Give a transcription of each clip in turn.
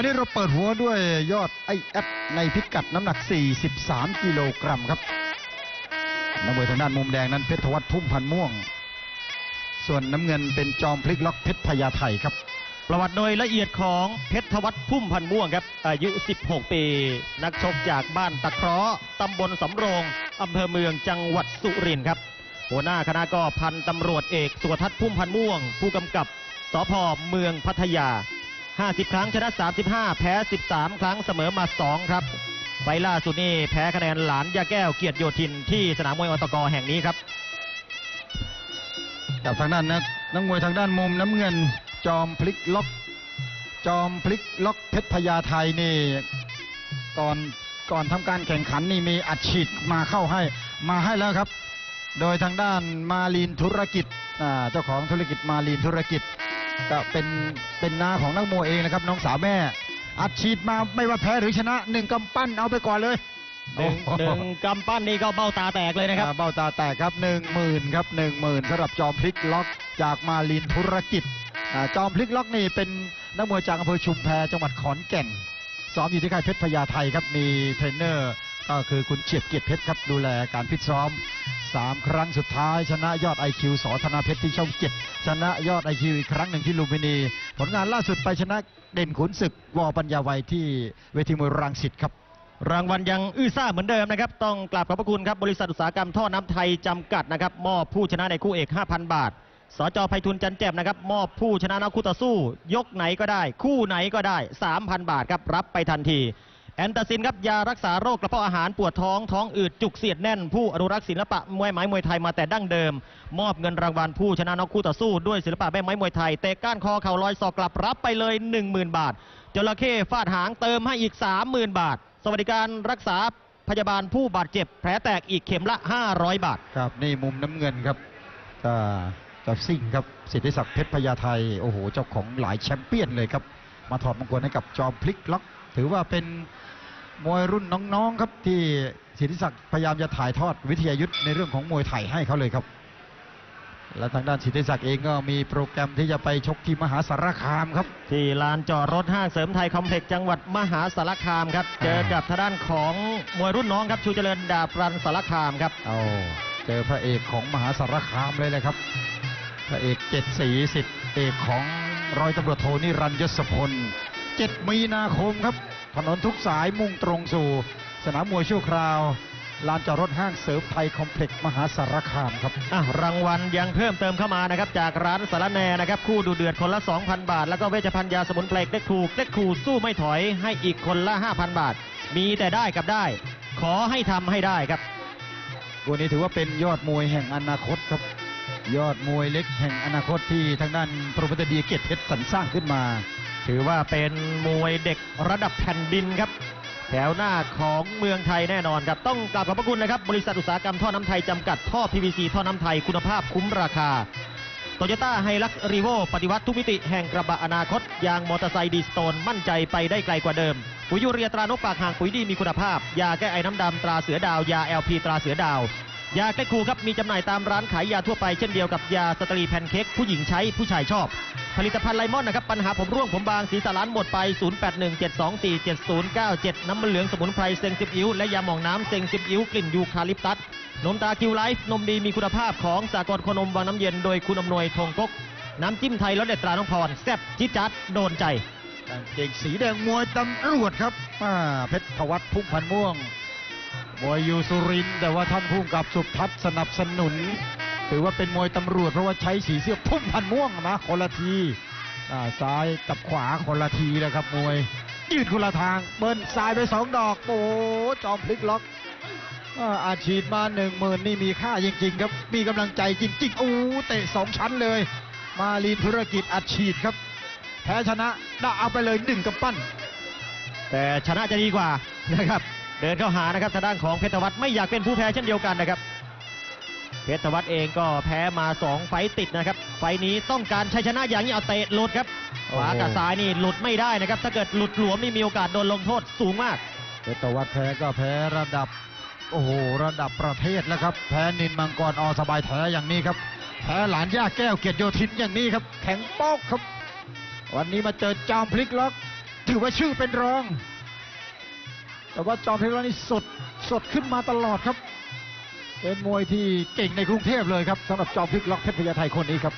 วันนี้เราเปิดหัวด้วยยอดไอแอดในพิกัดน้ำหนัก 43 กิโลกรัมครับนักมวยทางด้านมุมแดงนั้นเพชรธวัฒน์พุ่มพันม่วง ส่วนน้ำเงินเป็นจอมพลิกล็อกเพชรพญาไทครับ ประวัติโดยละเอียดของเพชรธวัฒน์พุ่มพันม่วงครับ อายุ 16 ปี นักชกจากบ้านตะเคราะห์ตำบลสำโรงอำเภอเมืองจังหวัดสุรินทร์ครับ หัวหน้าคณะก็พันตำรวจเอกสุวทัศน์พุ่มพันม่วง ผู้กำกับสพเมืองพัทยา 50 ครั้งชนะ 35 แพ้ 13 ครั้งเสมอมา 2 ครับไฟล่าสุดนี่แพ้คะแนนหลานยาแก้วเกียรติโยธินที่สนามมวยอตกแห่งนี้ครับกับทางด้านนักนักมวยทางด้านมุมน้ำเงิน จอมพลิกล็อก จอมพลิกล็อกเพชรพญาไทยนี่ก่อนก่อนทำการแข่งขันนี่มีอัดฉีดมาเข้าให้มาให้แล้วครับ โดยทางด้านมาลีนธุรกิจเจ้าของธุรกิจมาลีนธุรกิจ ก็เป็นเป็นนาของนักมวยเองนะครับ น้องสาวแม่ อัดฉีดมาไม่ว่าแพ้หรือชนะหนึ่งกำปั้นเอาไปก่อนเลยหนึ่งหนึ่งกำปั้นนี่ก็เบ้าตาแตกเลยนะครับอ่าเบ้าตาแตกครับหนึ่งหมื่นครับหนึ่งหมื่นสำหรับจอมพลิกล็อกจากมาลินธุรกิจอ่าจอมพลิกล็อกนี่เป็นนักมวยจากอำเภอชุมแพจังหวัดขอนแก่นซ้อมอยู่ที่ค่ายเพชรพญาไทครับมีเทรนเนอร์ ก็คือคุณเฉียบเกียรติเพชรครับดูแลการฟิตซ้อมสามครั้งสุดท้าย ชนะยอดไอคิวสอธนาเพชรที่ช่องเจ็ดชนะยอดไอคิวอีกครั้งหนึ่งที่ลุมพินี ผลงานล่าสุดไปชนะเด่นขุนศึกวอปัญญาไวยที่เวทีมวยรังสิตครับรางวัลยังอื้อซ่าเหมือนเดิมนะครับ ต้องกราบขอบพระคุณครับ บริษัทอุตสาหกรรมท่อน้ำไทยจำกัดนะครับ มอบผู้ชนะในคู่เอก 5,000 บาท สจไพฑุลจันแจ่มนะครับ มอบผู้ชนะนักคู่ต่อสู้ ยกไหนก็ได้ คู่ไหนก็ได้ 3,000 บาทครับ รับไปทันที แอนตาซินครับยารักษาโรคกระเพาะอาหารปวดท้องท้องอืดจุกเสียดแน่น ผู้อนุรักษ์ศิลปะมวยไม้มวยไทยมาแต่ดั้งเดิม มอบเงินรางวัลผู้ชนะนักคู่ต่อสู้ด้วยศิลปะแม่ไม้มวยไทยเตะก้านคอเข่าลอยศอกกลับรับไปเลย 10,000 บาท จระเข้ฟาดหางเติมให้อีก 30,000 บาท สวัสดิการรักษาพยาบาลผู้บาดเจ็บ แผลแตกอีกเข็มละ 500 บาทครับนี่มุมน้ำเงินครับก็จะซิ่งครับสิทธิศักดิ์เพชรพญาไทโอ้โหเจ้าของหลายแชมเปี้ยนเลยครับมาถอดมงคลให้กับจอมพลิกล็อกถือว่าเป็น มวยรุ่นน้องๆครับที่สิทธิศักดิ์พยายามจะถ่ายทอดวิทยายุทธ์ในเรื่องของมวยไทยให้เขาเลยครับ และทางด้านสิทธิศักดิ์เองก็มีโปรแกรมที่จะไปชกที่มหาสารคามครับ ที่ลานจอดรถห้างเสริมไทยคอมเพล็กซ์จังหวัดมหาสารคามครับ เจอกับทางด้านของมวยรุ่นน้องครับชูเจริญดาบรันสารคามครับเอาเจอพระเอกของมหาสารคามเลยเลยครับ พระเอกเจ็ดสีสิทธิ์เอกของร้อยตำรวจโทนิรันดร์ยศพลเจ็ดมีนาคมครับ ถนนทุกสายมุ่งตรงสู่ สนามมวยชั่วคราวลานจอดรถห้างเสริมไทยคอมเพล็กซ์มหาสารคามครับอะรางวัลยังเพิ่มเติมเข้ามานะครับ จากร้านสารแนนะครับ คู่ดูเดือดคนละ 2,000 บาท แล้วก็เวชภัณฑ์ยาสมุนไพรเล็กถูกเล็กคูสู้ไม่ถอยให้อีกคนละ 5,000 บาท มีแต่ได้กับได้ ขอให้ทำให้ได้ครับวันนี้ถือว่าเป็นยอดมวยแห่งอนาคตครับ ยอดมวยเล็กแห่งอนาคตที่ทางด้านโปรโมเตอร์เดียเกียรติเพชรสรรสร้างขึ้นมา ถือว่าเป็นมวยเด็กระดับแผ่นดินครับ แถวหน้าของเมืองไทยแน่นอนครับ ต้องกราบขอบพระคุณนะครับ บริษัทอุตสาหกรรมท่อน้ำไทยจำกัดท่อ PVC ท่อน้ำไทยคุณภาพคุ้มราคาโตโยต้าไฮลักซ์รีโวปฏิวัติทุกมิติแห่งกระบะอนาคต ยางมอเตอร์ไซค์ดีสโตน มั่นใจไปได้ไกลกว่าเดิม ปุ๋ยยูเรียตรานกปากห่างปุ๋ยดีมีคุณภาพ ยาแก้ไอน้ำดำตราเสือดาว ยา LP ตราเสือดาว ยาแก้ครูครับมีจำหน่ายตามร้านขายยาทั่วไปเช่นเดียวกับยาสตรีแพนเค้กผู้หญิงใช้ผู้ชายชอบ ผลิตภัณฑ์ไลมอนนะครับปัญหาผมร่วงผมบางสีสารานหมดไป 0817247097 น้ำมันเหลืองสมุนไพรเซงซิบอิ้วและยาหมองน้ำเซงซิบอิ้วกลิ่นยูคาลิปตัสนมตาคิวไลฟ์นมดีมีคุณภาพของสากลคนมวังน้ำเย็นโดยคุณอำนวยทงกกน้ำจิ้มไทยรสเด็ดตราน้องพรแซ่บจิ๊จัดโดนใจเกงสีแดงมวยตำรวจครับเพชรธวัฒน์พุ่มพันม่วง มวยอยู่สุรินแต่ว่าท่านผู้กำกับสุทัศน์สนับสนุน ถือว่าเป็นมวยตำรวจเพราะว่าใช้สีเสื้อพุ่มพันม่วงนะคนละทีซ้ายกับขวาคนละทีนะครับมวย ยืดคนละทาง เบิ้ลซ้ายไปสองดอกโอ้จอมพลิกล็อกอาอาชีดมาหนึ่งหมื่นนี่มีค่าจริงๆครับ มีกำลังใจจริงๆโอ้เตะสองชั้นเลย มาลีธุรกิจอัดฉีดครับ แพ้ชนะได้เอาไปเลยหนึ่งกำปั้น แต่ชนะจะดีกว่านะครับ เดินเข้าหานะครับทางด้านของเพชรวัฒน์ไม่อยากเป็นผู้แพ้เช่นเดียวกันนะครับเพชรวัฒน์เองก็แพ้มา 2 ไฟต์ติดนะครับ ไฟต์นี้ต้องการชัยชนะอย่างนี้เอาเตะหลุดครับขวากับซ้ายนี่หลุดไม่ได้นะครับ ถ้าเกิดหลุดหลวมนี่มีโอกาสโดนลงโทษสูงมากเพชรวัฒน์แพ้ก็แพ้ระดับโอ้โหระดับประเทศแล้วครับ แพ้นินมังกรอสบายแท้อย่างนี้ครับแพ้หลานย่าแก้วเกียรติโยธินอย่างนี้ครับ แข็งโป๊กครับ วันนี้มาเจอจอมพลิกล็อก ถือว่าชื่อเป็นรอง แต่ว่าจอมเพชรนี่สดสดขึ้นมาตลอดครับ เป็นมวยที่เก่งในกรุงเทพเลยครับสำหรับจอมพลิกล็อกเพชรพญาไทคนนี้ครับ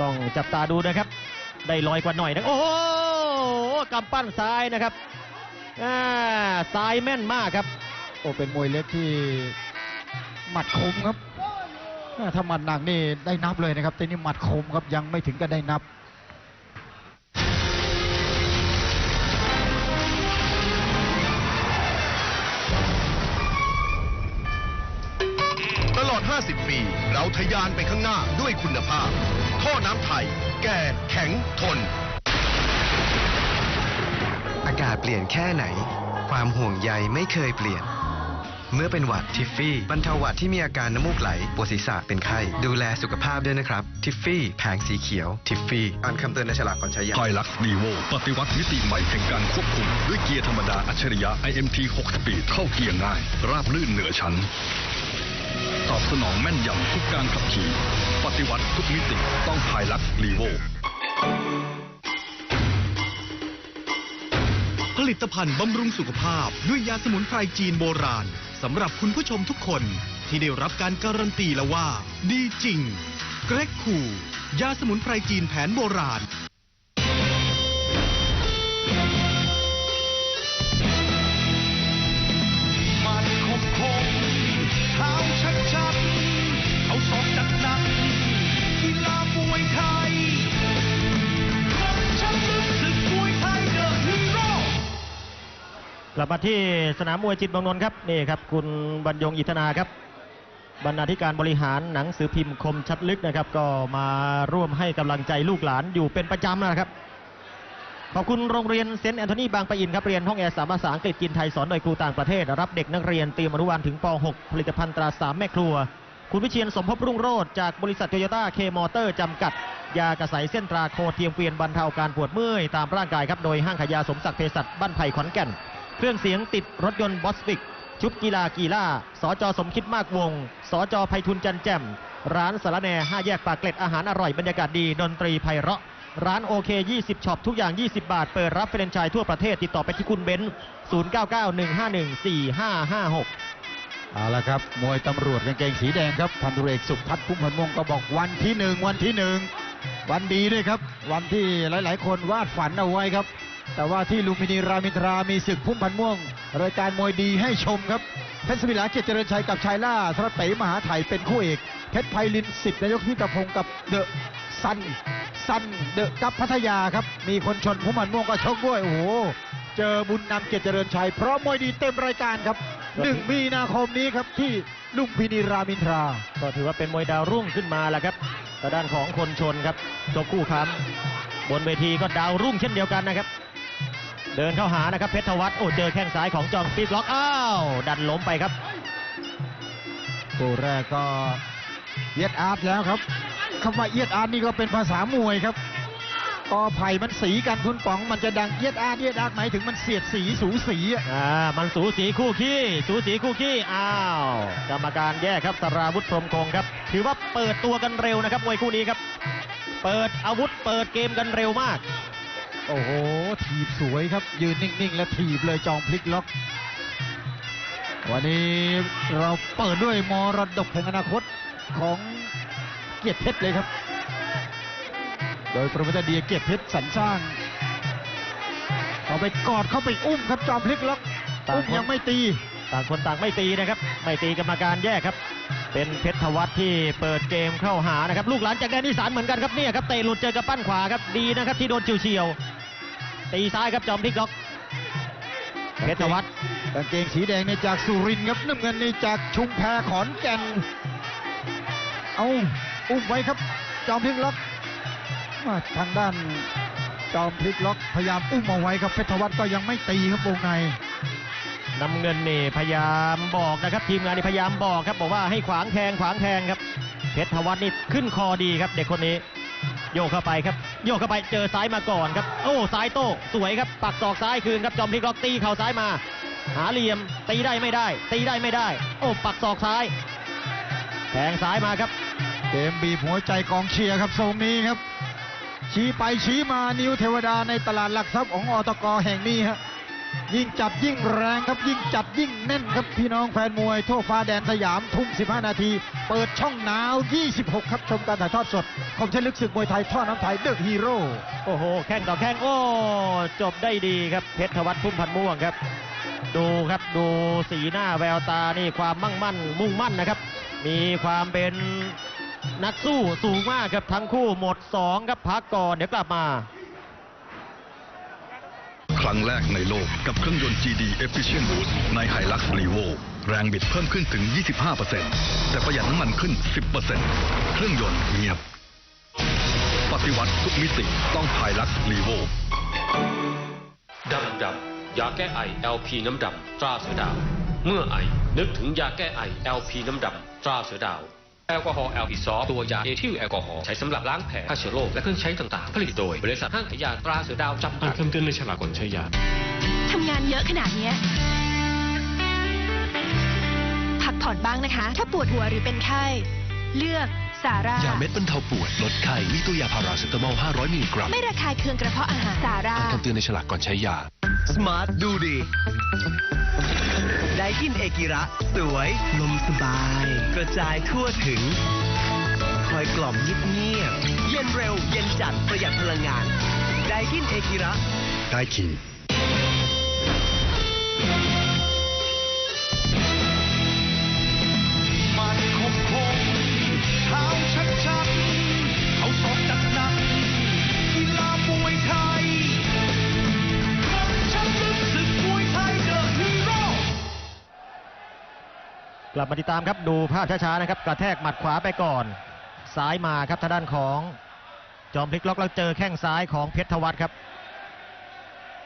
ต้องจับตาดูนะครับ ได้ลอยกว่าหน่อยนะโอ้โหกำปั้นซ้ายนะครับอ่าซ้ายแม่นมากครับ โอ้เป็นมวยเล็กที่หมัดคมครับอ่าถ้าหมัดหนักนี่ได้นับเลยนะครับแต่นี่หมัดคมครับยังไม่ถึงกับได้นับ อด 50 ปี เราทะยานไปข้างหน้าด้วยคุณภาพ ท่อน้ำไทย แก่แข็งทน อากาศเปลี่ยนแค่ไหน ความห่วงใยไม่เคยเปลี่ยน เมื่อเป็นหวัดทิฟฟี่บรรเทาหวัดที่มีอาการน้ำมูกไหลปวดศีรษะเป็นไข้ ดูแลสุขภาพด้วยนะครับ ทิฟฟี่แผงสีเขียวทิฟฟี่อ่านคำเตือนในฉลากก่อนใช้ยาไฮลักซ์ดีโวปฏิวัติมิติใหม่แห่งการควบคุม ด้วยเกียร์ธรรมดาอัจฉริยะ IMT 6 สปีดเข้าเกียร์ง่าย ราบลื่นเหนือชั้น ตอบสนองแม่นยำทุกการขับขี่ ปฏิวัติทุกมิติต้องไฮลักซ์ดีโว ผลิตภัณฑ์บำรุงสุขภาพด้วยยาสมุนไพรจีนโบราณสำหรับคุณผู้ชมทุกคนที่ได้รับการการันตีแล้วว่า ดีจริง เกรกคู ยาสมุนไพรจีนแผนโบราณ กลับมาที่สนามมวยจิตรเมืองนนท์ครับนี่ครับคุณบรรยงอิทนาครับบรรณาธิการบริหารหนังสือพิมพ์คมชัดลึกนะครับ ก็มาร่วมให้กำลังใจลูกหลานอยู่เป็นประจำนะครับขอบคุณโรงเรียนเซนต์แอนโทนีบางปะอินครับเรียนห้องแอร์สามภาษาอังกฤษกินไทยสอนโดยครูต่างประเทศ รับเด็กนักเรียนเตรียมอนุบาลถึงป .6 ผลิตภัณฑ์ตราสามแม่ครัว คุณวิเชียนสมภพรุ่งโรจน์จากบริษัทโตโยต้าเคมอเตอร์จำกัด ยากระใสเส้นตราโคเทียมเกวียนบรรเทาการปวดเมื่อยตามร่างกายครับโดยห้างขายยาสมศักดิ์เภสัชบ้านไผ่ขอนแก่น เครื่องเสียงติดรถยนต์บอสบิก ชุดกีฬากีฬาสจสมคิดมากวงสจไพฑุนจันแจ่ม ร้านสารแน่ห้าแยกปากเกร็ดอาหารอร่อยบรรยากาศดี ดนตรีไพเราะ ร้านโอเค 20ช็อปทุกอย่าง 20 บาท เปิดรับเฟรนไชส์ทั่วประเทศ ติดต่อไปที่คุณเบนซ์0991514556เอาละครับ มวยตำรวจกางเกงสีแดงครับ พันธุเอกสุพัฒน์พุ่มพันธ์ม่วงก็บอกวันที่หนึ่งวันที่หนึ่งวันดีด้วยครับ วันที่หลาย ๆ คนวาดฝันเอาไว้ครับ แต่ว่าที่ลุมพินีรามินทรามีศึกพุ่มพันม่วง รายการมวยดีให้ชมครับเพชรสมิลาเกียรติเจริญชัยกับชายล่าสระเต๋มหาไทยเป็นคู่เอกเพชรไพลินสิทธิ์นายกพิตพงกับเดอะซันซันเดอะกับพัทยาครับ มีคนชนพุ่มพันม่วงก็ชกด้วยโอ้โหเจอบุญนำเกียรติเจริญชัย เพราะมวยดีเต็มรายการครับหนึ่งมีนาคมนี้ครับที่ลุมพินีรามินทรา ก็ถือว่าเป็นมวยดาวรุ่งขึ้นมาแล้วครับทางด้านของคนชนครับจบคู่ค้ำบนเวทีก็ดาวรุ่งเช่นเดียวกันนะครับ เดินเข้าหานะครับเพชรธวัฒน์โอ้เจอแข้งซ้ายของจอมปีบล็อกอ้าวดันล้มไปครับตัวแรกก็เอียดอาร์ตแล้วครับคำว่าเอียดอาร์ตนี่ก็เป็นภาษามวยครับกอไผ่มันสีกันคุณป๋องมันจะดังเอียดอาร์ตเอียดอาร์ตหมายถึงมันเสียดสีสูสีอะอ่ามันสูสีคู่ขี้สูสีคู่ขี้อ้าวกรรมการแยกครับสราวุธพรหมคงครับ ถือว่าเปิดตัวกันเร็วนะครับมวยคู่นี้ครับ เปิดอาวุธเปิดเกมกันเร็วมาก โอ้โห ถีบสวยครับ ยืนนิ่ง ๆ แล้วถีบเลยจอมพลิกล็อก วันนี้เราเปิดด้วยมรดกแห่งอนาคตของเกียรติเพชรเลยครับ โดยโปรโมเตอร์เดียเกียรติเพชรสรรสร้างเอาไปกอดเข้าไปอุ้มครับจอมพลิกล็อกต่างอุ้มคนยังไม่ตี ต่างคนต่างไม่ตีนะครับ ไม่ตีกรรมการแยกครับ เป็นเพชรธวัฒน์ที่เปิดเกมเข้าหานะครับ ลูกหลานจากแดนอีสานเหมือนกันครับเนี่ยครับเตะหลุดเจอกับปั้นขวาครับดีนะครับที่โดนเฉียวๆ ตีซ้ายครับจอมพลิกล็อกเพชรธวัฒน์กางเกงสีแดงนี่จากสุรินทร์ครับน้ำเงินนี่จากชุมแพขอนแก่น เอาอุ้มไว้ครับ จอมพลิกล็อกมาทางด้านจอมพลิกล็อกพยายามอุ้มเอาไว้ครับเพชรวัฒน์ก็ยังไม่ตีครับวงในน้ำเงินนี่พยายามบอกนะครับ ทีมงานนี่พยายามบอกครับ บอกว่าให้ขวางแทงขวางแทงครับเพชรธวัฒน์นี่ขึ้นคอดีครับ เด็กคนนี้ โยกเข้าไปครับ โยกเข้าไปเจอซ้ายมาก่อนครับ โอ้ซ้ายโต้สวยครับปักศอกซ้ายคืนครับจอมพลิกล็อกตีเข่าซ้ายมา หาเหลี่ยมตีได้ไม่ได้ ตีได้ไม่ได้ โอ้ปักศอกซ้ายแทงซ้ายมาครับ เกมบีบหัวใจกองเชียร์ครับทรงนี้ครับ ชี้ไปชี้มานิ้วเทวดาในตลาดหลักทรัพย์ของอตกแห่งนี้ฮะ ยิ่งจับยิ่งแรงครับยิ่งจับยิ่งแน่นครับพี่น้องแฟนมวยทั่วฟ้าแดนสยามทุ่ม 15 นาที เปิดช่องหนาว 26 ครับชมการถ่ายทอดสดคมเชลึกศึกมวยไทยท่อน้ำไทยเดอะฮีโร่โอ้โห แข้งต่อแข้งโอ้ จบได้ดีครับเพชรธวัฒน์พุ่มพันม่วงครับ ดูครับดูสีหน้าแววตานี่ความมั่งมั่น มุ่งมั่นนะครับ มีความเป็นนักสู้สูงมากครับทั้งคู่หมด 2 ครับพักก่อนเดี๋ยวกลับมา ครั้งแรกในโลกกับเครื่องยนต์ GD Efficient Boost ใน Hilux Revo แรงบิดเพิ่มขึ้นถึง 25%แต่ประหยัดน้ำมันขึ้น 10%เครื่องยนต์เงียบ ปฏิวัติทุกมิติต้อง Hilux Revo ดำดำยาแก้ไอ LP น้ำดำตราเสือดาว เมื่อไอนึกถึงยาแก้ไอ LP น้ำดำตราเสือดาว แอลกอฮอล์ LP ซอฟตัวยาเอทิลแอลกอฮอล์ใช้สำหรับล้างแผลฆ่าเชื้อโรคและเครื่องใช้ต่างๆ ผลิตโดย บริษัทห้างขายยาตราเสือดาวจำกัดคำเตือนในฉลากก่อนใช้ยาทำงานเยอะขนาดเนี้ยพักผ่อนบ้างนะคะ ถ้าปวดหัวหรือเป็นไข้ เลือกสาร่ายาเม็ดบรรเทาปวดลดไข้มีตัวยาพาราเซตามอล 500 มิลลิกรัม ไม่ระคายเคืองกระเพาะอาหารสาร่าอ่านคำเตือนในฉลากก่อนใช้ยา สมาร์ทดูดี ไดกินเอกิระ สวย ลมสบาย กระจายทั่วถึง คอยกล่อมเงียบ เย็นเร็ว เย็นจัด ประหยัดพลังงาน ไดกินเอกิระ ได้คิน ลับมาติดตามครับดูภาพช้าๆนะครับกระแทกหมัดขวาไปก่อน ซ้ายมาครับทางด้านของจอมพลิกล็อกแล้วเจอแข้งซ้ายของเพชรธวัฒน์ครับ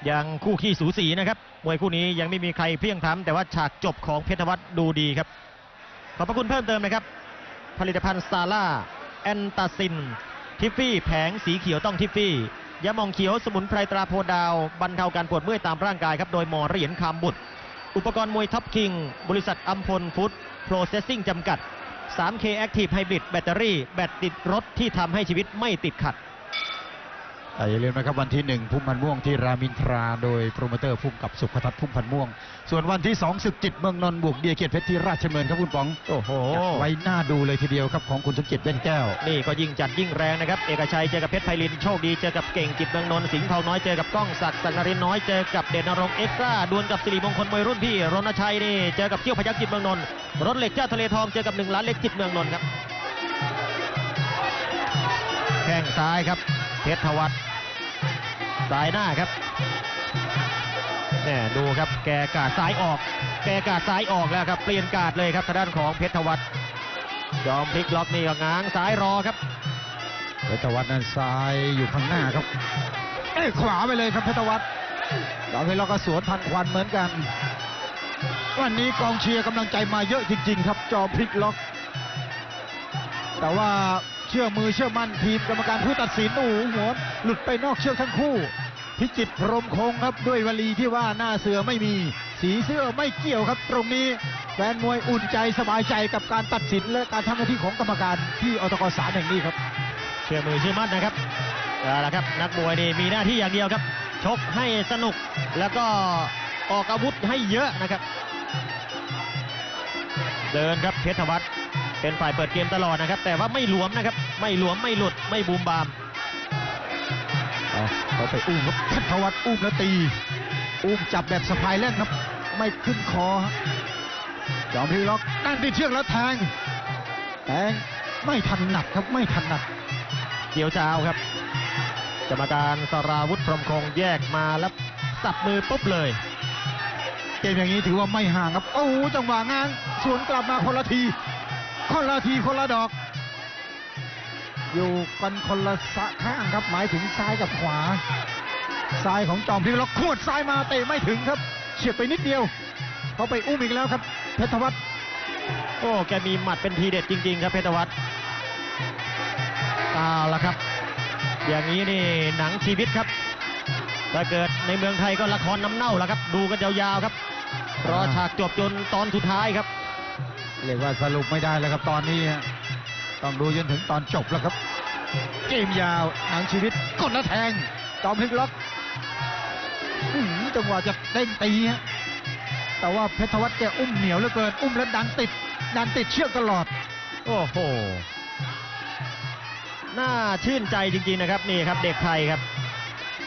ยังคู่ขี้สูสีนะครับมวยคู่นี้ยังไม่มีใครเพียงพล้ำแต่ว่าฉากจบของเพชรธวัฒน์ดูดีครับ ขอบพระคุณเพิ่มเติมนะครับ ผลิตภัณฑ์ซาร่าแอนตาซิน ทิฟฟี่แผงสีเขียวต้องทิฟฟี่ยามองเขียวสมุนไพรตราโพดาวบรรเทาการปวดเมื่อยตามร่างกายครับโดยหมอเหรียญคำบุตร อุปกรณ์มวยท็อปคิง บริษัทอัมพลฟู้ดโปรเซสซิ่งจำกัด 3K Active Hybrid แบตเตอรี่ แบตติดรถที่ทำให้ชีวิตไม่ติดขัด อย่าลืมนะครับวันที่หนึ่งพุ่มพันธ์ม่วงที่รามินทราโดยโปรโมเตอร์พุ่มกับสุขทัศน์พุ่มพันธ์ม่วง ส่วนวันที่สองศึกจิตเมืองนนท์บวกเดียเกียรติเพชรที่ราชดำเนินครับคุณป๋องโอ้โหจัดไว้หน้าดูเลยทีเดียวครับของคุณสมเกียรติเว้นแก้วนี่ก็ยิ่งจัดยิ่งแรงนะครับเอกชัยเจอกับเพชรไพลินโชคดีเจอกับเก่งจิตเมืองนนท์สิงห์เผาน้อยเจอกับก้องศักดิ์สักนรินทร์น้อยเจอกับเดชนรงค์เอ็กซ์ตร้าดวลกับสิริมงคลมวยรุ่นพี่รณชัยนี่เจอกับเที่ยวพยัคฆ์จิตเมืองนนท์รถเหล็กเจ้าทะเลทองเจอกับหนึ่งล้านเล็กจิตเมืองนนท์ครับแข้งซ้ายครับ เพชรธวัฒน์ซ้ายหน้าครับแน่ดูครับแกกาดซ้ายออก แกกาดซ้ายออกแล้วครับ เปลี่ยนกาดเลยครับทางด้านของเพชรธวัฒน์ยอมพลิกล็อกนี่ก็ง้างซ้ายรอครับเพชรวัฒน์นั้นซ้ายอยู่ข้างหน้าครับเอ้ยขวาไปเลยครับเพชรวัฒน์เราให้เราก็สวนทันควันเหมือนกัน วันนี้กองเชียร์กำลังใจมาเยอะจริง ๆ ครับ จอพลิกล็อก แต่ว่าเชื่อมือเชื่อมั่นทีมกรรมการผู้ตัดสินโอ้โหหัวหลุดไปนอกเชือกทั้งคู่ พิจิตพรมคงครับด้วยวลีที่ว่าหน้าเสือไม่มี สีเสื้อไม่เกี่ยวครับ ตรงนี้แฟนมวยอุ่นใจสบายใจกับการตัดสินและการทำหน้าที่ของกรรมการที่อตกสารแห่งนี้ครับ เชื่อมือเชื่อมั่นนะครับเอาละครับนักมวยนี่มีหน้าที่อย่างเดียวครับชกให้สนุกแล้วก็ออกอาวุธให้เยอะนะครับ เดินครับเพชรวัฒน์ เป็นฝ่ายเปิดเกมตลอดนะครับ แต่ว่าไม่หลวมนะครับ ไม่หลวมไม่หลุดไม่บูมบามเอาเขาไปอุ้มครับเพชรวัฒน์อุ้มแล้วตี อุ้มจับแบบสะพายแล่นครับ ไม่ขึ้นคอฮะจอมพลีล็อกนั่นติดเชือกแล้วแทงแทงไม่ทันหนักครับไม่ทันหนักเกี่ยวเจ้าครับกรรมการสราวุธพรหมคงแยกมาแล้วสับมือปุ๊บเลยเกมอย่างนี้ถือว่าไม่ห่างครับ โอ้โหจังหวะงานสวนกลับมาคนละที คนละทีคนละดอก อยู่กันคนละสะข้างครับ หมายถึงซ้ายกับขวา ซ้ายของจอมพลีล็อกขวดซ้ายมาเตะไม่ถึงครับเฉียดไปนิดเดียวเขาไปอุ้มอีกแล้วครับ เพชรวัฒน์โอ้แกมีหมัดเป็นทีเด็ดจริง ๆ ครับเพชรวัฒน์เอาละครับ อย่างนี้นี่หนังชีวิตครับถ้าเกิดในเมืองไทยก็ละครน้ำเน่าล้วครับ ดูกันยาวๆครับรอฉากจบจนตอนสุดท้ายครับ เรียกว่าสรุปไม่ได้แล้วครับตอนนี้ ต้องดูจนถึงตอนจบแล้วครับ เกมยาวหนังชีวิตกดแล้วแทงจอมพลิกล็อกจังหวะจะเด้งตีฮะแต่ว่าเพชรวัฒน์แกอุ้มเหนียวเหลือเกิน อุ้มแล้วดันติด ดันติดเชือกตลอด โอ้โห น่าชื่นใจจริงๆนะครับนี่ครับเด็กไทยครับ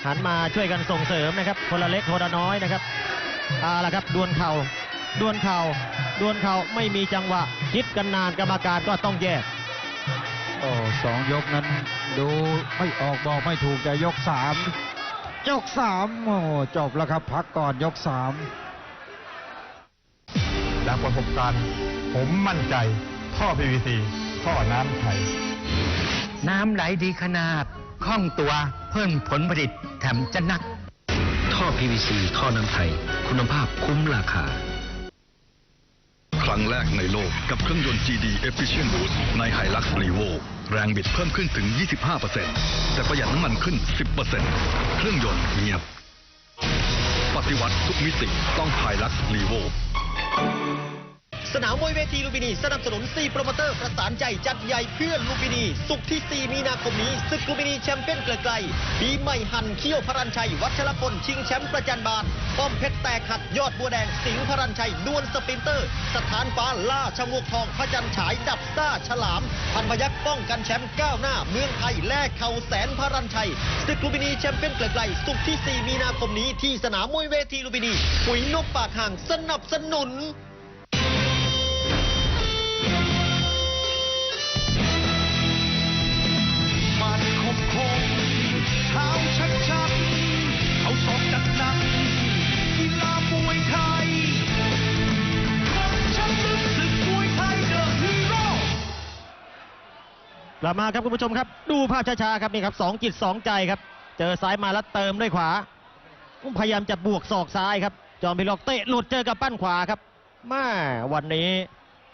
หันมาช่วยกันส่งเสริมนะครับคนละเล็กคนละน้อยนะครับเอาละครับดวลเข่า ดวลเข่าดวลเข่าไม่มีจังหวะคิดกันนานกรรมการก็ต้องแยกโอ้สองยกนั้นดูไม่ออกบอกไม่ถูกแต่ยกสามยกสามโอ้จบแล้วครับพักก่อนยกสามจากประสบการณ์ผมมั่นใจท่อ PVC ท่อน้ำไทย น้ำไหลดีขนาดคล่องตัวเพิ่มผลผลิตแถมจะหนัก ท่อ PVC ท่อน้ำไทย คุณภาพคุ้มราคาค รั้งแรกในโลกกับเครื่องยนต์ GD Efficient Boost ใน Hilux Revo แรงบิดเพิ่มขึ้นถึง 25%แต่ประหยัดน้ำมันขึ้น 10%เครื่องยนต์เงียบ ปฏิวัติทุกมิติต้อง Hilux Revo สนามมวยเวทีลูมพินีสนับสนุน4โปรโมเตอร์ประสานใจจัดใหญ่เพื่อนลูมพินี สุขที่ 4 มีนาคมนี้ศึกลูมพินีแชมเปี้ยนเกลือไกลปีใหม่หันเขี้ยวพรัญชัย วัชรพลชิงแชมป์ประจันบานป้อมเพชรแตกหักยอดบัวแดง สิงห์พรัญชัยดวลสปรินเตอร์ สถานฟ้าล่าชมวกทองพระจันฉายดับซ่าฉลาม พันพยักป้องกันแชมป์ก้าวหน้า เมืองไทยแลกเข่าแสนพรัญชัยศึกลูมพินีแชมเปี้ยนเกลือไกลสุขที่ 4 มีนาคมนี้ที่สนามมวยเวทีลูมพินีปุ๋ยนกปากห่างสนับสนุน ลับมาครับคุณผู้ชมครับ ดูภาพช้าๆครับนี่ครับสองจิตสองใจครับ เจอซ้ายมาแล้วเติมด้วยขวา พยายามจะบวกศอกซ้ายครับ จอมพิลอกเตะหลุดเจอกับปั้นขวาครับแม่วันนี้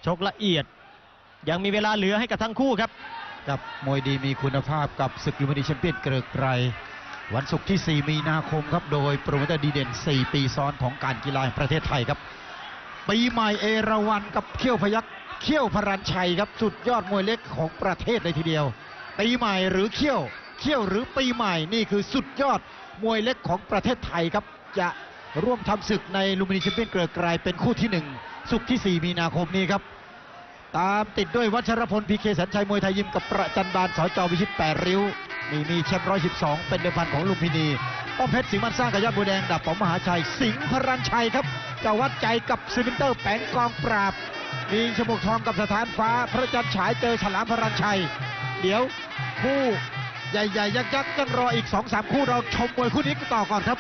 ชกละเอียด ยังมีเวลาเหลือให้กับทั้งคู่ครับ กับมวยดีมีคุณภาพกับศึกยูมนีแชมเปี้ยนเกลือไกรวันศุกร์ที่ 4 มีนาคมครับ โดยโปรโมเตอร์ดีเด่น 4 ปีซ้อนของการกีฬาแห่งประเทศไทยครับ ปีใหม่เอราวันกับเขี้ยวพยัก เขี้ยวพรัญชัยครับสุดยอดมวยเล็กของประเทศเลยทีเดียวปีใหม่หรือเขี้ยวเขี้ยวหรือปีใหม่นี่คือสุดยอดมวยเล็กของประเทศไทยครับ จะร่วมทำศึกในลูมินีแชมเปี้ยนเกลือไกรเป็นคู่ที่หนึ่งศุกที่ 4 มีนาคมนี้ครับ ตามติดด้วยวัชรพลพีเคสัญชัยมวยไทยยิมกับประจันบานสจวิชิตแปดริ้วนี่มีแชมป์ร้อยสิบสองเป็นเดิมพันของลุมพินีป้อมเพชรสิงห์มันสร้างกับยอดบัวแดงดับของมหาชัย สิงห์พรัญชัยครับจะวัดใจกับซิมินเตอร์แปงกองปราบ มีชมวกทองกับสถานฟ้า พระจันทร์ฉายเจอฉลามพรัญชัย เดี๋ยวคู่ใหญ่ๆ ยักษ์ๆยังรออีก2อสามคู่เราชมมวยคู่นี้ต่อก่อนครับ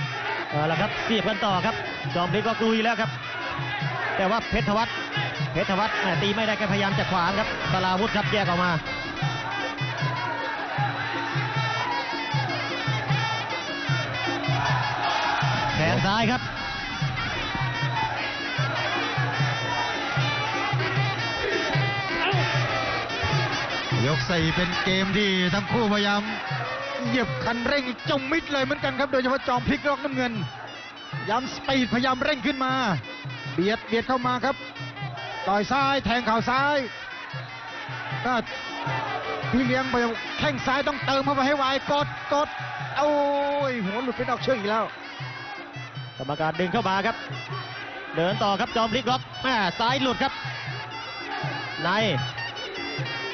เอาละครับเสียบกันต่อครับ จอมพลิกก็ลุยแล้วครับ แต่ว่าเพชรวัตรเพชรวัตรแหม่ตีไม่ได้แกพยายามจะขวางครับสลาวุธครับแยกออกมาแขนซ้ายครับ กสี่เป็นเกมที่ทั้งคู่พยายามเหยียบคันเร่งจมมิดเลยเหมือนกันครับ โดยเฉพาะจอมพลิกล็อกน้ำเงินย้ำสปีดพยายามเร่งขึ้นมา เบียดเบียดเข้ามาครับ ต่อยซ้ายแทงเข่าซ้ายก็พี่เลี้ยงไปแข้งซ้ายต้องเติมเข้าไปให้ไวกดกดโอ้ยหัวหลุดไปนอกเชือกอีกแล้วกรรมการดึงเข้ามาครับ เดินต่อครับจอมพลิกล็อกแม่ซ้ายหลุดครับใน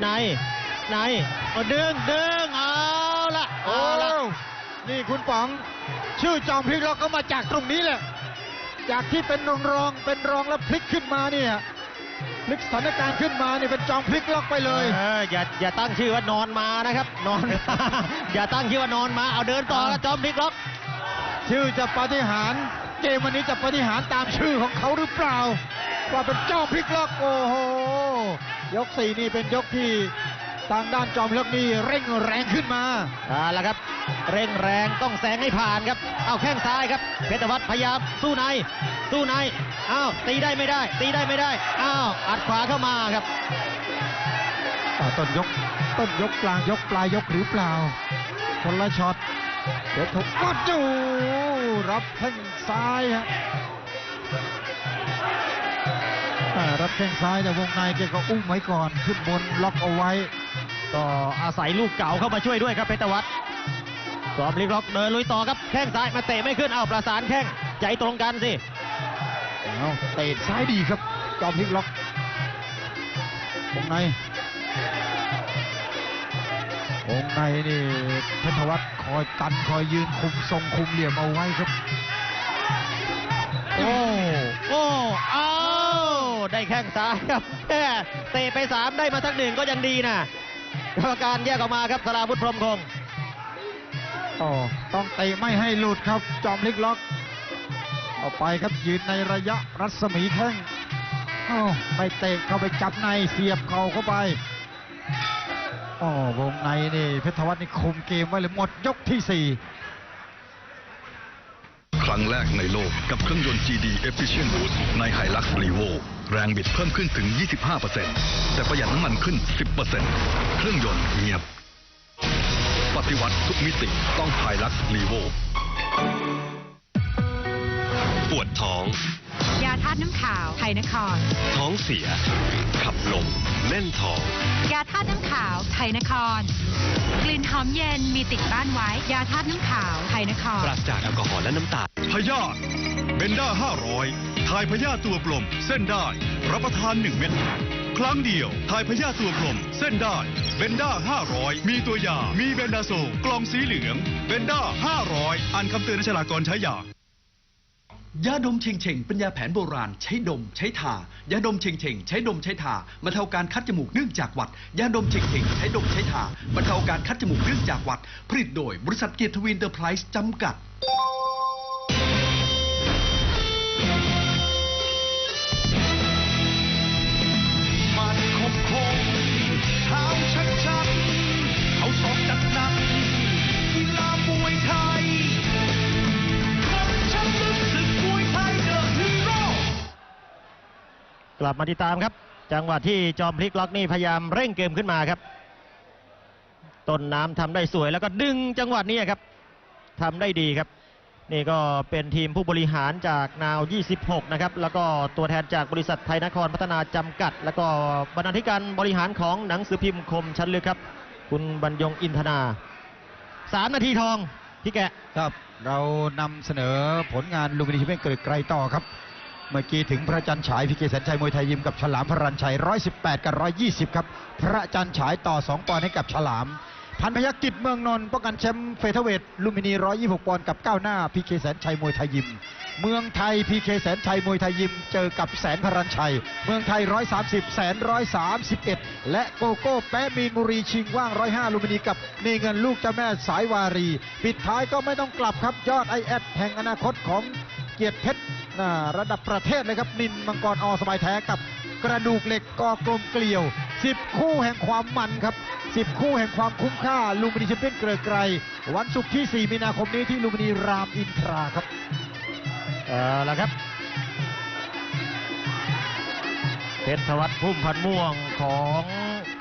ใน ในเอาดึงดึงเอาละโอ้เอาละนี่คุณป๋อง ชื่อจอมพลิกล็อกก็มาจากตรงนี้แหละ จากที่เป็นรองรองเป็นรองแล้วพลิกขึ้นมาเนี่ยพลิกสถานการณ์ขึ้นมาเนี่ยเป็นจอมพลิกล็อกไปเลยเอออย่าอย่าตั้งชื่อว่านอนมานะครับ นอน อย่าตั้งชื่อว่านอนมาเอาเดินต่อครับจอมพลิกล็อก ชื่อจะปาฏิหารย์เกมวันนี้จะปาฏิหารย์ตามชื่อของเขาหรือเปล่า ว่าเป็นจอมพลิกล็อกโอ้โหยกสี่นี่เป็นยกที่ ทางด้านจอมพลิกล็อกนี่เร่งแรงขึ้นมาเอาละครับ เร่งแรงต้องแซงให้ผ่านครับ เอาแข้งซ้ายครับ เพชรวัฒน์พยายามสู้ใน สู้ใน อ้าวตีได้ไม่ได้ ตีได้ไม่ได้ อ้าวอัดขวาเข้ามาครับอ่าต้นยก ต้นยกกลางยกปลายยกหรือเปล่า คนละช็อตเดี๋ยวถูกวัดจูรับแข้งซ้ายฮะอ่ารับแข้งซ้ายแต่วงในแกก็อุ้มไว้ก่อน ขึ้นบนล็อกเอาไว้ต ก็อาศัยลูกเก่าเข้ามาช่วยด้วยครับเพชรวัตรจอมพลิกล็อกเดินลุยต่อครับแข้งซ้ายมาเตะไม่ขึ้นเอาประสานแข้งใจตรงกันสิเอาเตะซ้ายดีครับ จอมพลิกล็อกวงในวงในนี่เพชรวัตรคอยกันคอยยืนคุมทรงคุมเหลี่ยมเอาไว้ครับ โอ้โอ้เอาได้แข้งซ้ายครับแม่เตะไปสามได้มาสักหนึ่งก็ยังดีนะ กรรมการแยกออกมาครับสราวุธพรมคงอ๋อต้องเตะไม่ให้หลุดครับ จอมพลิกล็อกเอาไปครับยืนในระยะรัศมีแข้งโอ้ไปเตะเข้าไปจับในเสียบเข่าเข้าไปอ๋อวงในนี่เพชรวัฒน์นี่คุมเกมไว้เลยหมดยกที่สี่ รั้งแรกในโลกกับเครื่องยนต์ GD Efficient Boost ใน Hilux Revo แรงบิดเพิ่มขึ้นถึง 25%แต่ประหยัดน้ำมันขึ้น 10%เครื่องยนต์เงียบ ปฏิวัติทุกมิติต้อง Hilux Revo ปวดท้อง ยาธาตุน้ำขาว ไทยนคร ท้องเสีย ขับลมแน่นท้อง ยาธาตุน้ำขาว ไทยนคร กลิ่นหอมเย็นมีติดบ้านไว้ ยาธาตุน้ำขาว ไทยนคร ปราศจากแอลกอฮอล์และน้ำตาลพยาธิเบนด้า500 ทายพยาธิตัวกลม เส้นได้ รับประทาน 1 เม็ดครั้งเดียวทายพยาธิตัวกลม เส้นได้เบนด้า500 มีตัวยา มีเบนดาโซลกล่องสีเหลือง เบนด้า500 อ่านคำเตือนในฉลากก่อนใช้ยา ยาดมเชงเชงเป็นยาแผนโบราณใช้ดมใช้ทายาดมเชงเชงใช้ดมใช้ทาบรรเทาการคัดจมูกเนื่องจากหวัดยาดมเชงเชงใช้ดมใช้ทาบรรเทาการคัดจมูกเนื่องจากหวัดผลิตโดยบริษัทเกียรติวินเตอร์ไพรส์จำกัด กลับมาติดตามครับ จังหวะที่จอมพลิกล็อกนี่พยายามเร่งเกมขึ้นมาครับ ต้นน้ำทำได้สวยแล้วก็ดึงจังหวะนี้ครับทำได้ดีครับ นี่ก็เป็นทีมผู้บริหารจากนาว 26 นะครับ แล้วก็ตัวแทนจากบริษัทไทยนครพัฒนาจำกัด แล้วก็บรรณาธิการบริหารของหนังสือพิมพ์คมชั้นลึกครับ คุณบรรยงอินทนาสามนาทีทองพี่แกะครับเรานำเสนอผลงานลูมินีที่เป็นเกิดไกลต่อครับ เมื่อกี้ถึงพระจันทร์ฉายพีเคแสนชัยมวยไทยยิมกับฉลามพระรันชัย 118 กับ 120 ครับ พระจันทร์ฉายต่อ 2 ปอนด์ให้กับฉลาม พันพยักกิจเมืองนนท์ป้องกันแชมป์เฟเธอร์เวทลูมินี 126 ปอนด์กับก้าวหน้าพีเคแสนชัยมวยไทยยิม เมืองไทยพีเคแสนชัยมวยไทยยิม เจอกับแสนพรันชัย เมืองไทย 130 แสน 131 และโกโก้แปะมีนบุรีชิงว่าง 105ลูมินีกับเนเงินลูกเจ้าแม่สายวารี ปิดท้ายก็ไม่ต้องกลับครับยอดไอแอดแห่งอนาคตของเกียรติเพชร ระดับประเทศเลยครับ นินมังกรอสบายแท้กับกระดูกเหล็กกอกลมเกลียว 10 คู่แห่งความมันครับ 10 คู่แห่งความคุ้มค่าลูมินีแชมเปี้ยนเกลือไกร วันศุกร์ที่ 4 มีนาคมนี้ที่ลูมินีรามอินทราครับเอาละครับเพชรธวัฒน์พุ่มพันม่วงของ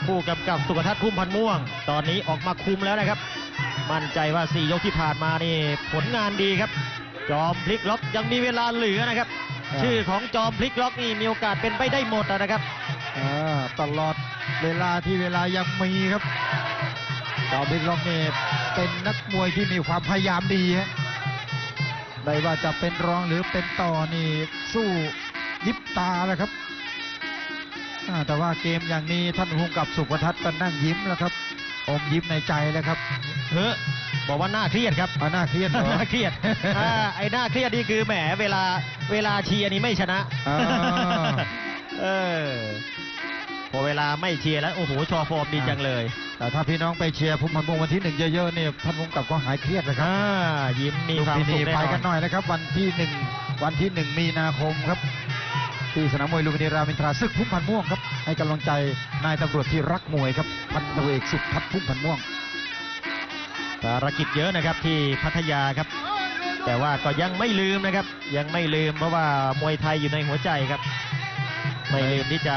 ผู้กำกับสุขทัศน์พุ่มพันม่วง ตอนนี้ออกมาคุมแล้วนะครับ มั่นใจว่า 4 ยกที่ผ่านมานี่ผลงานดีครับ จอมพลิกล็อกยังมีเวลาเหลือนะครับอ่าชื่อของจอมพลิกล็อกนี่มีโอกาสเป็นไปได้หมดนะครับอ่าตลอดเวลาที่เวลายังมีครับ จอมบิ๊กล็อกนี่เป็นนักมวยที่มีความพยายามดีฮะไม่ว่าจะเป็นรองหรือเป็นต่อนี่สู้ยิบตาแล้วครับอ่าแต่ว่าเกมอย่างนี้ท่านภูมิกับสุภทัศน์ก็นั่งยิ้มแล้วครับ อมยิ้มในใจแล้วครับเฮ้อ บอกว่าน่าเครียดครับอ่าน่าเครียดเหรอน่าเครียดอ่าไอ้น่าเครียดนี่คือแหมเวลาเวลาเชียร์นี่ไม่ชนะอ่าเออพอเวลาไม่เชียร์แล้วโอ้โหชอฟอร์มดีจังเลย แต่ถ้าพี่น้องไปเชียร์ภูมิพันธ์วงศ์วันที่หนึ่งเยอะๆเนี่ยท่านภูมิกับก็หายเครียดนะครับอ่ายิ้มมีลุมความพิสุนีขแน่ไปนอกันนหน่อยนะครับ วันที่หนึ่งวันที่หนึ่งมีนาคมครับที่สนามมวยลุมพินีรามอินทราศึกพุ่มพันธ์ม่วงครับให้กำลังใจนายตำรวจที่รักมวยครับพันตำรวจเอกสุพัฒน์พุ่มพันธ์ม่วง ภารกิจเยอะนะครับที่พัทยาครับ แต่ว่าก็ยังไม่ลืมนะครับ ยังไม่ลืมเพราะว่ามวยไทยอยู่ในหัวใจครับ ไม่ลืมที่จะ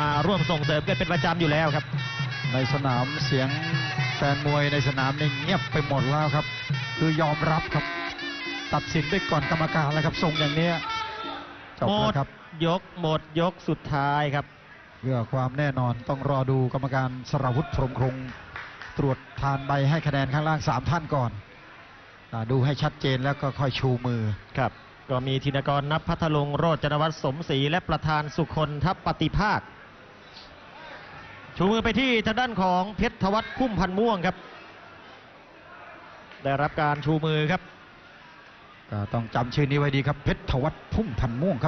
มาร่วมส่งเสริมกันเป็นประจำอยู่แล้วครับ ในสนามเสียงแฟนมวยในสนามนี่เงียบไปหมดแล้วครับ คือยอมรับครับ ตัดสินไปก่อนกรรมการแล้วครับทรงอย่างเนี้ยจบหมแล้ดวครับยกหมดยกสุดท้ายครับ เพื่อความแน่นอนต้องรอดูกรรมการสราวุธพรหมคง ตรวจทานใบให้คะแนนข้างล่าง 3 ท่านก่อนอาดูให้ชัดเจนแล้วก็ค่อยชูมือครับ ก็มีธินกรนับพัทลุงโรจนวัฒน์สมศรีและประธานสุคนทัพปฏิภาค ชูมือไปที่ทางด้านของเพชรธวัฒน์พุ่มพันธ์ม่วงครับ ได้รับการชูมือครับ ก็ต้องจำชื่อนี้ไว้ดีครับเพชรธวัฒน์พุ่มพันธ์ม่วงครับ